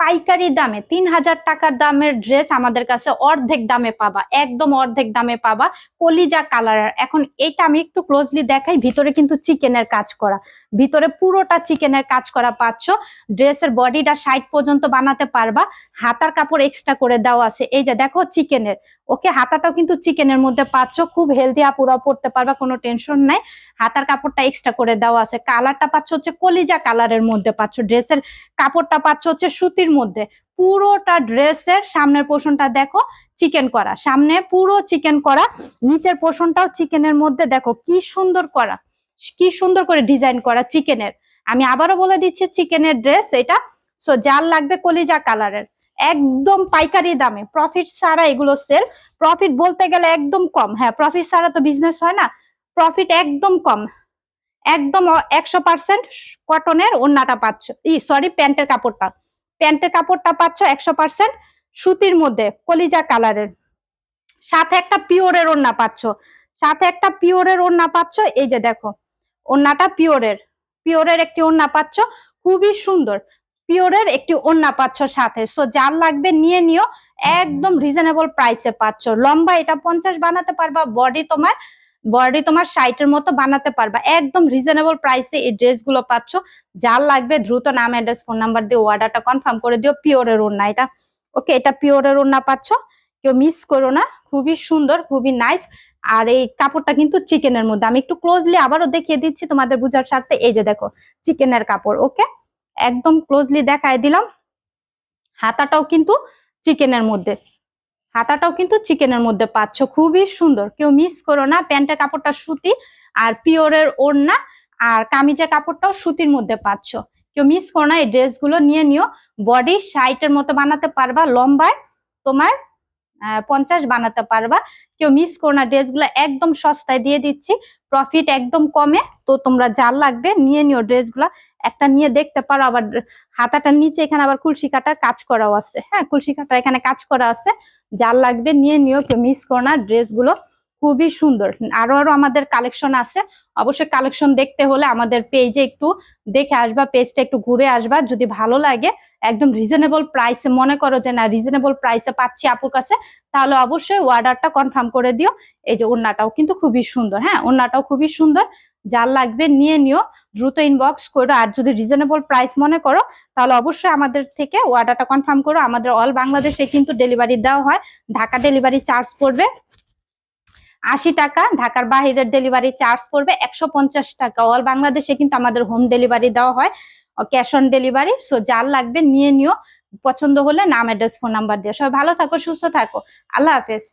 পাইকারি দামে, তিন হাজার টাকার দামের ড্রেস আমাদের কাছে অর্ধেক দামে পাবা, একদম অর্ধেক দামে পাবা, কলিজা কালারের এখন এটা আমি একটু ক্লোজলি দেখাই, ভিতরে কিন্তু চিকেনের কাজ করা। ভিতরে পুরোটা চিকেনের কাজ করা পাচ্ছ। ড্রেসের বডিটা সাইড পর্যন্ত বানাতে পারবা। হাতার কাপড় এক্সট্রা করে দেওয়া আছে। এই যে দেখো চিকেনের ওকে, হাতাটাও কিন্তু চিকেনের মধ্যে পাচ্ছ। খুব হেলদি আপুরাও পড়তে পারবা, কোনো টেনশন নাই। হাতার কাপড়টা এক্সট্রা করে দেওয়া আছে। কালারটা পাচ্ছ হচ্ছে কলিজা কালারের মধ্যে পাচ্ছ। ড্রেসের কাপড়টা পাচ্ছ হচ্ছে সুতির মধ্যে পুরোটা ড্রেসের সামনের পোর্শনটা দেখো চিকেন করা। সামনে পুরো চিকেন করা, নিচের পোর্শনটাও চিকেনের মধ্যে দেখো কি সুন্দর করা, কি সুন্দর করে ডিজাইন করা চিকেনের আমি আবারও বলে দিচ্ছি চিকেনের ড্রেস এটা সো যার লাগবে কলিজা কালারের একদম পাইকারি দামে প্রফিট ছাড়া এগুলো সেল প্রফিট বলতে গেলে একদম কম। হ্যাঁ প্রফিট ছাড়া তো বিজনেস হয় না প্রফিট একদম কম। একদম একশো পার্সেন্ট কটনের ওন্নাটা পাচ্ছ, ই সরি প্যান্টের কাপড়টা। প্যান্টের কাপড়টা পাচ্ছ একশো পার্সেন্ট সুতির মধ্যে, কলিজা কালারের। সাথে একটা পিওরের ওন্না পাচ্ছ। সাথে একটা পিওরের ওন্না পাচ্ছ, এই যে দেখো ওন্নাটা পিওরের। পিওরের একটি ওন্না পাচ্ছ, খুবই সুন্দর। পিওরের একটি ওন্না পাচ্ছ সাথে। সো যার লাগবে নিয়ে নিও, একদম রিজনেবল প্রাইসে পাচ্ছ। লম্বা এটা পঞ্চাশ বানাতে পারবা বডি তোমার বডি তোমার সাইটের মতো বানাতে পারবা। একদম রিজনেবল প্রাইসে এই ড্রেসগুলো পাচ্ছ। যার লাগবে দ্রুত নাম অ্যাড্রেস ফোন নাম্বার দিয়ে অর্ডারটা কনফার্ম করে দিও। পিওরের ওড়না এটা। ওকে এটা পিওরের ওড়না পাচ্ছ। কেউ মিস করো না। খুবই সুন্দর, খুবই নাইস আর এই কাপড়টা কিন্তু চিকেনের মধ্যে। আমি একটু ক্লোজলি আবারও দেখিয়ে দিচ্ছি তোমাদের বুঝার স্বার্থে। এই যে দেখো চিকেনের কাপড় ওকে একদম ক্লোজলি দেখায় দিলাম। হাতাটাও কিন্তু চিকেনের মধ্যে। হাতাটাও কিন্তু চিকেনের মধ্যে পাচ্ছ। খুবই সুন্দর। কেউ মিস করো না। প্যান্টের কাপড়টা সুতি আর পিওরের ওড়না আর কামিজের কাপড়টাও সুতির মধ্যে পাচ্ছ। কেউ মিস করো না। এই ড্রেসগুলো নিয়ে নিও। বডি সাইটের মতো বানাতে পারবা। লম্বায় তোমার পঞ্চাশ বানাতে পারবা। কেউ মিস করো না ড্রেসগুলো একদম সস্তায় দিয়ে দিচ্ছি। প্রফিট একদম কমে, তো তোমরা যার লাগবে নিয়ে নিও ড্রেসগুলো একটা নিয়ে দেখতে পারো, আবার হাতাটার নিচে এখানে আবার কুলসি কাটার কাজ করাও আছে। হ্যাঁ কুলসি কাটার এখানে কাজ করা আছে। যার লাগবে নিয়ে নিও, কেউ মিস করো না ড্রেসগুলো খুবই সুন্দর। আরও আরও আমাদের কালেকশন আছে। অবশ্যই কালেকশন দেখতে হলে আমাদের পেজে একটু দেখে আসবা পেজটা একটু ঘুরে আসবা। যদি ভালো লাগে, একদম রিজনেবল প্রাইসে মনে করো যে না রিজনেবল প্রাইসে পাচ্ছি আপুর কাছে, তাহলে অবশ্যই অর্ডারটা কনফার্ম করে দিও। এই যে ওড়নাটাও কিন্তু খুবই সুন্দর হ্যাঁ? ওড়নাটাও খুবই সুন্দর। যার লাগবে নিয়ে নিও, দ্রুত ইনবক্স করো। আর যদি রিজনেবল প্রাইস মনে করো, তাহলে অবশ্যই আমাদের থেকে অর্ডারটা কনফার্ম করো। আমাদের অল বাংলাদেশে কিন্তু ডেলিভারি দেওয়া হয়। ঢাকা ডেলিভারি চার্জ পড়বে। আশি টাকা, ঢাকার বাহিরের ডেলিভারি চার্জ পড়বে একশো পঞ্চাশ টাকা। অল বাংলাদেশে কিন্তু আমাদের হোম ডেলিভারি দেওয়া হয় ক্যাশ অন ডেলিভারি সো যার লাগবে নিয়ে নিও। পছন্দ হলে নাম অ্যাড্রেস ফোন নাম্বার দিয়ে সবাই ভালো থাকো, সুস্থ থাকো। আল্লাহ হাফেজ।